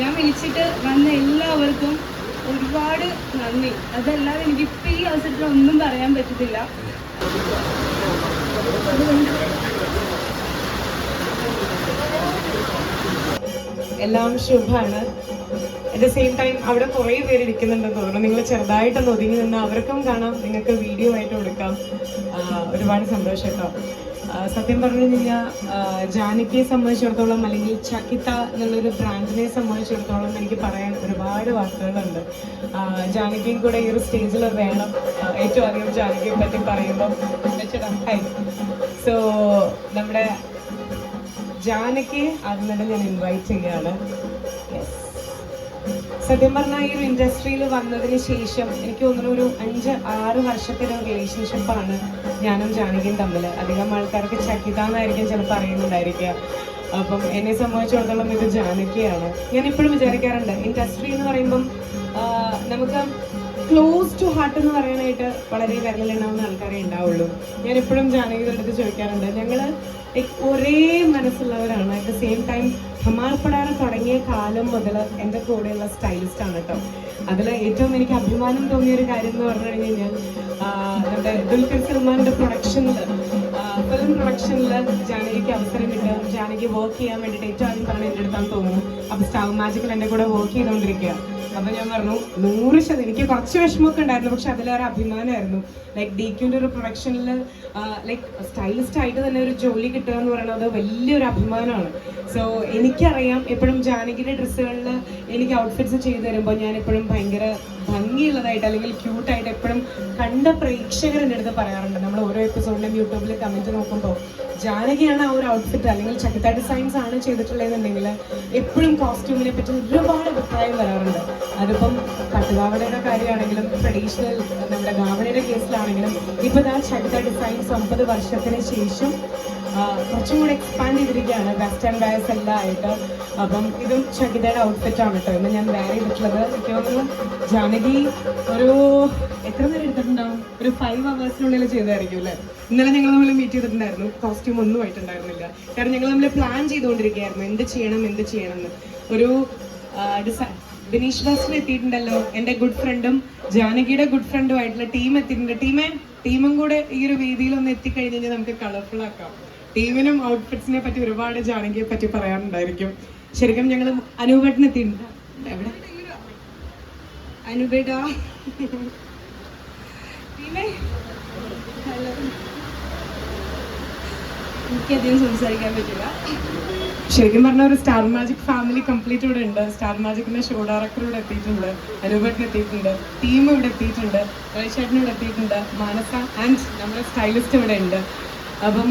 ഞാൻ വിളിച്ചിട്ട് വന്ന എല്ലാവർക്കും ഒരുപാട് നന്ദി. അതല്ലാതെ എനിക്കിപ്പോൾ ഈ അവസരത്തിൽ ഒന്നും പറയാൻ പറ്റത്തില്ല. എല്ലാം ശുഭമാണ്. അറ്റ് ദ സെയിം ടൈം അവിടെ കുറേ പേര് ഇരിക്കുന്നുണ്ടെന്ന് തോന്നുന്നു. നിങ്ങൾ ചെറുതായിട്ടൊന്ന് ഒതുങ്ങി നിന്ന് അവർക്കും കാണാം. നിങ്ങൾക്ക് വീഡിയോ ആയിട്ട് കൊടുക്കാം. ഒരുപാട് സന്തോഷം കേട്ടോ. സത്യം പറഞ്ഞു കഴിഞ്ഞാൽ ജാനകിയെ സംബന്ധിച്ചിടത്തോളം അല്ലെങ്കിൽ ചക്കിത്ത എന്നുള്ളൊരു ബ്രാൻഡിനെ സംബന്ധിച്ചിടത്തോളം എനിക്ക് പറയാൻ ഒരുപാട് വാക്കുകളുണ്ട്. ജാനകിയും കൂടെ ഈ ഒരു സ്റ്റേജിൽ വേണം. ഏറ്റവും അധികം ജാനകിയെ പറ്റി പറയുമ്പോൾ സോ നമ്മുടെ ജാനകി അതിനിടെ ഞാൻ ഇൻവൈറ്റ് ചെയ്യാണ്. സത്യം പറഞ്ഞാൽ ഈ ഒരു ഇൻഡസ്ട്രിയിൽ വന്നതിന് ശേഷം എനിക്ക് തോന്നുന്നു ഒരു അഞ്ച് ആറ് വർഷത്തെ ഒരു റിലേഷൻഷിപ്പാണ് ഞാനും ജാനകിയും തമ്മിൽ അധികം ആൾക്കാർക്ക് ചക്കിത എന്നായിരിക്കും ചിലപ്പോൾ അറിയുന്നുണ്ടായിരിക്കുക അപ്പം എന്നെ സംബന്ധിച്ചിടത്തോളം ഇത് ജാനകിയാണ്. ഞാൻ ഇപ്പോഴും വിചാരിക്കാറുണ്ട്. ഇൻഡസ്ട്രി എന്ന് പറയുമ്പം നമുക്ക് ക്ലോസ് ടു ഹാർട്ട് എന്ന് പറയാനായിട്ട് വളരെ വിരലിലുണ്ടാവുന്ന ആൾക്കാരെ ഉണ്ടാവുള്ളൂ. ഞാൻ എപ്പോഴും ജാനകിയുടെ അടുത്ത് ചോദിക്കാറുണ്ട്. ഞങ്ങൾ ഒരേ മനസ്സുള്ളവരാണ്. അറ്റ് ദ സെയിം ടൈം ഹമാർപ്പടാറ് തുടങ്ങിയ കാലം മുതൽ എന്റെ കൂടെയുള്ള സ്റ്റൈലിസ്റ്റ് ആണ് കേട്ടോ അതിൽ ഏറ്റവും എനിക്ക് അഭിമാനം തോന്നിയ ഒരു കാര്യം എന്ന് പറഞ്ഞു കഴിഞ്ഞ് കഴിഞ്ഞാൽ നമ്മുടെ ദുൽഖർ സൽമാന്റെ പ്രൊഡക്ഷനിൽ ഫിലിം പ്രൊഡക്ഷനിൽ ജാനകിക്ക് അവസരം കിട്ടുക ജാനകി വർക്ക് ചെയ്യാൻ വേണ്ടിയിട്ട് ഏറ്റവും ആദ്യം പറഞ്ഞ എന്റെ അടുത്താന്ന് തോന്നുന്നു അപ്പോൾ സ്റ്റാവ് മാജിക്കിൽ എന്റെ കൂടെ വർക്ക് ചെയ്തുകൊണ്ടിരിക്കുക അപ്പൊ ഞാൻ പറഞ്ഞു നൂറ് ശതമാനം. എനിക്ക് കുറച്ച് വിഷമമൊക്കെ ഉണ്ടായിരുന്നു പക്ഷെ അതിലേറെ അഭിമാനമായിരുന്നു. ലൈക്ക് ഡി ക്യൂന്റെ ഒരു പ്രൊഡക്ഷനിൽ ലൈക് സ്റ്റൈലിസ്റ്റ് ആയിട്ട് തന്നെ ഒരു ജോലി കിട്ടുക എന്ന് പറയുന്നത് വലിയൊരു അഭിമാനമാണ്. സോ എനിക്കറിയാം എപ്പോഴും ജാനകിയുടെ ഡ്രസ്സുകളിൽ എനിക്ക് ഔട്ട്ഫിറ്റ്സ് ചെയ്തു തരുമ്പോൾ ഞാൻ എപ്പോഴും ഭയങ്കര ഭംഗിയുള്ളതായിട്ട് അല്ലെങ്കിൽ ക്യൂട്ടായിട്ട് എപ്പോഴും കണ്ട പ്രേക്ഷകർ എന്റെ അടുത്ത് പറയാറുണ്ട്. നമ്മൾ ഓരോ എപ്പിസോഡിലും യൂട്യൂബിൽ കമന്റ് നോക്കുമ്പോൾ ജാനകിയാണ് ആ ഒരു ഔട്ട്ഫിറ്റ് അല്ലെങ്കിൽ ചക്കിത്ത ഡിസൈൻസ് ആണ് ചെയ്തിട്ടുള്ളതെന്നുണ്ടെങ്കിൽ എപ്പോഴും കോസ്റ്റ്യൂമിനെ പറ്റി ഒരുപാട് അഭിപ്രായം വരാറുണ്ട്. അതിപ്പം പട്ടുപാവടയുടെ കാര്യമാണെങ്കിലും ട്രഡീഷണൽ നമ്മുടെ ഗാവണയുടെ കേസിലാണെങ്കിലും ഇപ്പോൾ ആ ചക്കിത്ത ഡിസൈൻസ് ഒമ്പത് വർഷത്തിന് ശേഷം കുറച്ചും കൂടി എക്സ്പാൻഡ് ചെയ്തിരിക്കുകയാണ്. വെസ്റ്റേൺ ഡയസ് എല്ലാം ആയിട്ട്. അപ്പം ഇതും ചകിതയുടെ ഔട്ട്ഫിറ്റ് ആണ് കേട്ടോ ഇന്ന് ഞാൻ വേറെ ചെയ്തിട്ടുള്ളത്. എനിക്ക് തോന്നുന്നു ജാനകി ഒരു എത്ര നേരം എടുത്തിട്ടുണ്ടാവും? ഒരു ഫൈവ് അവേഴ്സിനുള്ളിൽ ചെയ്തായിരിക്കും അല്ലേ? ഇന്നലെ ഞങ്ങൾ തമ്മിൽ മീറ്റ് ചെയ്തിട്ടുണ്ടായിരുന്നു. കോസ്റ്റ്യൂം ഒന്നും ആയിട്ടുണ്ടായിരുന്നില്ല. കാരണം ഞങ്ങൾ തമ്മിൽ പ്ലാൻ ചെയ്തുകൊണ്ടിരിക്കുകയായിരുന്നു. എന്ത് ചെയ്യണം എന്ത് ചെയ്യണം എന്ന്. ഒരു ഡിസൈൻ ബിനീഷ് ബാസിൽ എത്തിയിട്ടുണ്ടല്ലോ. എന്റെ ഗുഡ് ഫ്രണ്ടും ജാനകിയുടെ ഗുഡ് ഫ്രണ്ടും ആയിട്ടുള്ള ടീം എത്തിയിട്ടുണ്ട്. ടീമെ ടീമും കൂടെ ഈ ഒരു വേദിയിൽ ഒന്ന് എത്തിക്കഴിഞ്ഞ് കഴിഞ്ഞാൽ നമുക്ക് കളർഫുൾ ആക്കാം. ടീമിനും ഔട്ട്ഫിറ്റ്സിനെ പറ്റി ഒരുപാട് ജാനകിയെ പറ്റി പറയാനുണ്ടായിരിക്കും. ശരിക്കും ഞങ്ങൾ അനൂപേട്ടൻ എത്തിയിട്ടുണ്ട്. എവിടെ? ടീമേ. ഹലോ എനിക്കധികം സംസാരിക്കാൻ പറ്റില്ല. ശരിക്കും പറഞ്ഞ ഒരു സ്റ്റാർ മാജിക് ഫാമിലി കംപ്ലീറ്റ് ഇവിടെ ഉണ്ട്. സ്റ്റാർ മാജിക്കിന്റെ ഷോ ഡയറക്ടർ ഇവിടെ എത്തിയിട്ടുണ്ട്. അനൂപേട്ടൻ എത്തിയിട്ടുണ്ട്. ടീം ഇവിടെ എത്തിയിട്ടുണ്ട്. ചേട്ടൻ ഇവിടെ എത്തിയിട്ടുണ്ട്. മാനസ ആൻഡ് നമ്മുടെ സ്റ്റൈലിസ്റ്റ് ഇവിടെ ഉണ്ട്. അപ്പം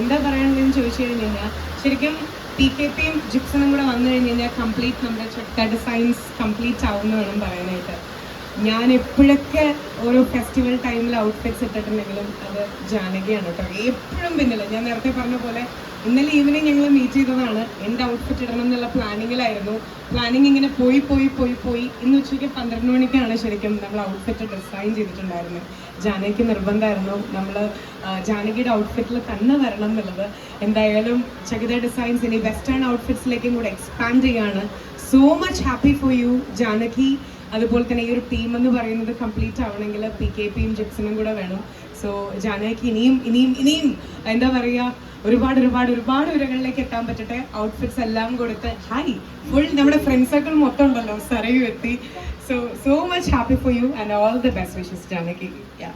എന്താ പറയാനുള്ളതെന്ന് ചോദിച്ചു കഴിഞ്ഞ് കഴിഞ്ഞാൽ ശരിക്കും പി കെ പിയും ജിപ്സണും കൂടെ വന്നു കഴിഞ്ഞ് കഴിഞ്ഞാൽ കംപ്ലീറ്റ് നമ്മുടെ ചെക്ക ഡിസൈൻസ് കംപ്ലീറ്റ് ആവുമെന്ന് വേണം പറയാനായിട്ട്. ഞാൻ എപ്പോഴൊക്കെ ഓരോ ഫെസ്റ്റിവൽ ടൈമിൽ ഔട്ട്ഫിറ്റ്സ് ഇട്ടിട്ടുണ്ടെങ്കിലും അത് ജാനകിയാണ് കേട്ടോ. എപ്പോഴും പിന്നില്ല ഞാൻ നേരത്തെ പറഞ്ഞ പോലെ ഇന്നലെ ഈവനിങ് ഞങ്ങൾ മീറ്റ് ചെയ്തതാണ്. എന്ത് ഔട്ട്ഫിറ്റ് ഇടണം എന്നുള്ള പ്ലാനിങ്ങിലായിരുന്നു പ്ലാനിങ് ഇങ്ങനെ പോയി പോയി പോയി പോയി. ഇന്ന് ഉച്ചയ്ക്ക് പന്ത്രണ്ട് മണിക്കാണ് ശരിക്കും നമ്മൾ ഔട്ട്ഫിറ്റ് ഡിസൈൻ ചെയ്തിട്ടുണ്ടായിരുന്നത്. ജാനകിക്ക് നിർബന്ധമായിരുന്നു നമ്മൾ ജാനകിയുടെ ഔട്ട്ഫിറ്റിൽ തന്നെ വരണം എന്നുള്ളത്. എന്തായാലും ചകിത ഡിസൈൻസ് ഇനി വെസ്റ്റേൺ ഔട്ട്ഫിറ്റ്സിലേക്കും കൂടെ എക്സ്പാൻഡ് ചെയ്യാണ്. So much happy for you Janaki. അതുപോലെ തന്നെ ഈ ഒരു ടീം എന്ന് പറയുന്നത് കംപ്ലീറ്റ് ആവണമെങ്കിൽ പി കെ പിയും ജിപ്സിനും കൂടെ വേണം. സോ ജാനകിക്ക് ഇനിയും ഇനിയും ഇനിയും എന്താ പറയുക ഒരുപാട് ഒരുപാട് ഒരുപാട് ഉയരങ്ങളിലേക്ക് എത്താൻ പറ്റട്ടെ. ഔട്ട്ഫിറ്റ്സ് എല്ലാം കൊടുത്ത്. ഹായ് ഫുൾ നമ്മുടെ ഫ്രണ്ട്സ് സർക്കിൾ മൊത്തം ഉണ്ടല്ലോ സറിയു എത്തി. So so much happy for you and all the best wishes Janaki yeah